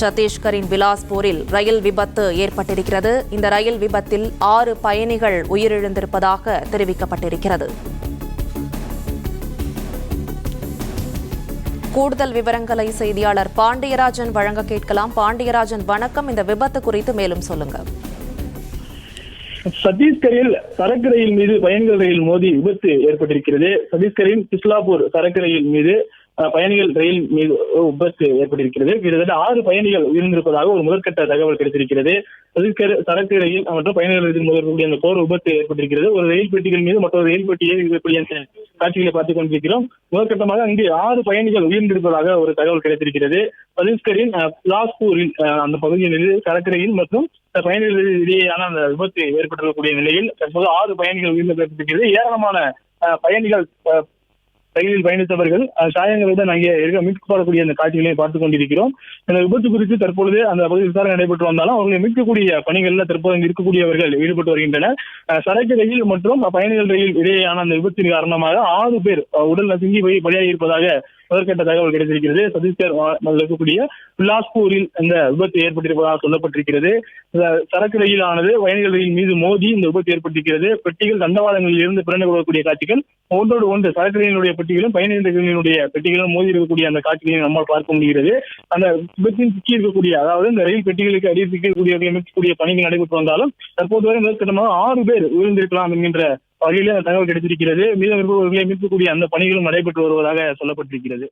சத்தீஸ்கரின் பிலாஸ்பூரில் ரயில் விபத்து ஏற்பட்டிருக்கிறது. இந்த ரயில் விபத்தில் ஆறு பயணிகள் உயிரிழந்திருப்பதாக தெரிவிக்கப்பட்டிருக்கிறது. கூடுதல் விவரங்களை செய்தியாளர் பாண்டியராஜன் வழங்க கேட்கலாம். பாண்டியராஜன் வணக்கம். இந்த விபத்து குறித்து மேலும் சொல்லுங்க. சத்தீஸ்கரில் சரக்கு ரயில் மீது பயணிகள் ரயில் மோதி விபத்து ஏற்பட்டிருக்கிறது. சத்தீஸ்கரின் கிஸ்லாபூர் சரக்கு ரயில் மீது பயணிகள் ரயில் மீது விபத்து ஏற்பட்டிருக்கிறது. கிட்டத்தட்ட ஆறு பயணிகள் உயிர்ந்திருப்பதாக ஒரு முதற்கட்ட தகவல் கிடைத்திருக்கிறது. சரக்கு ரயில் மற்றும் பயணிகள் முதற்கூடிய அந்த போர் விபத்து ஏற்பட்டிருக்கிறது. ஒரு ரயில் பெட்டிகள் மீது மற்றொரு ரயில் பெட்டியை இருக்கக்கூடிய அந்த காட்சிகளை பார்த்துக் கொண்டிருக்கிறோம். முதற்கட்டமாக அங்கு ஆறு பயணிகள் உயிர்ந்திருப்பதாக ஒரு தகவல் கிடைத்திருக்கிறது. சத்தீஸ்கரின் அஹ், பிலாஸ்பூரில் அந்த பகுதியில் சரக்கு ரயில் மற்றும் பயணிகள் இடையேயான அந்த விபத்து ஏற்பட்டிருக்கக்கூடிய நிலையில் தற்போது ஆறு பயணிகள் உயிரிழந்திருக்கிறது. ஏராளமான பயணிகள் ரயிலில் பயணித்தவர்கள் அஹ், அங்கே இருக்க மீட்கப்படக்கூடிய அந்த காட்சிகளை பார்த்துக் கொண்டிருக்கிறோம். இந்த விபத்து குறித்து தற்பொழுது அந்த பகுதியில் விசாரணை நடைபெற்று வந்தாலும் அவர்களை மீட்கக்கூடிய பணிகளில் தற்போது இருக்கக்கூடியவர்கள் ஈடுபட்டு வருகின்றனர். சரக்கு ரயில் மற்றும் பயணிகள் ரயில் இடையேயான அந்த விபத்தின் காரணமாக ஆறு பேர் உடல் நசுங்கி போய் பலியாகி இருப்பதாக முதற்கட்ட தகவல் கிடைத்திருக்கிறது. சத்தீஸ்கர் இருக்கக்கூடிய பிலாஸ்பூரில் இந்த விபத்து ஏற்பட்டிருப்பதாக சொல்லப்பட்டிருக்கிறது. சரக்கு ரயிலானது பயணிகள் ரயில் மீது மோதி இந்த விபத்து ஏற்பட்டிருக்கிறது. பெட்டிகள் தண்டவாளங்களில் இருந்து பிறந்து கொள்ளக்கூடிய காட்சிகள் ஒன்றோடு ஒன்று சரக்கு ரயிலுடைய பெட்டிகளும் பயணிகள் பெட்டிகளும் மோதி இருக்கக்கூடிய அந்த காட்சிகளை நம்மால் பார்க்க முடிகிறது. அந்த விபத்தின் சிக்கி இருக்கக்கூடிய அதாவது இந்த ரயில் பெட்டிகளுக்கு அடியில் சிக்கக்கூடிய மீட்கக்கூடிய பணிகள் நடைபெற்று வந்தாலும் தற்போது வரை முதற்கட்டமாக ஆறு பேர் உயர்ந்திருக்கலாம் என்கின்ற வகையில அந்த தகவல் கிடைத்திருக்கிறது. மீதம் இருப்பவர்களை மீட்கக்கூடிய அந்த பணிகளும் நடைபெற்று வருவதாக சொல்லப்பட்டிருக்கிறது.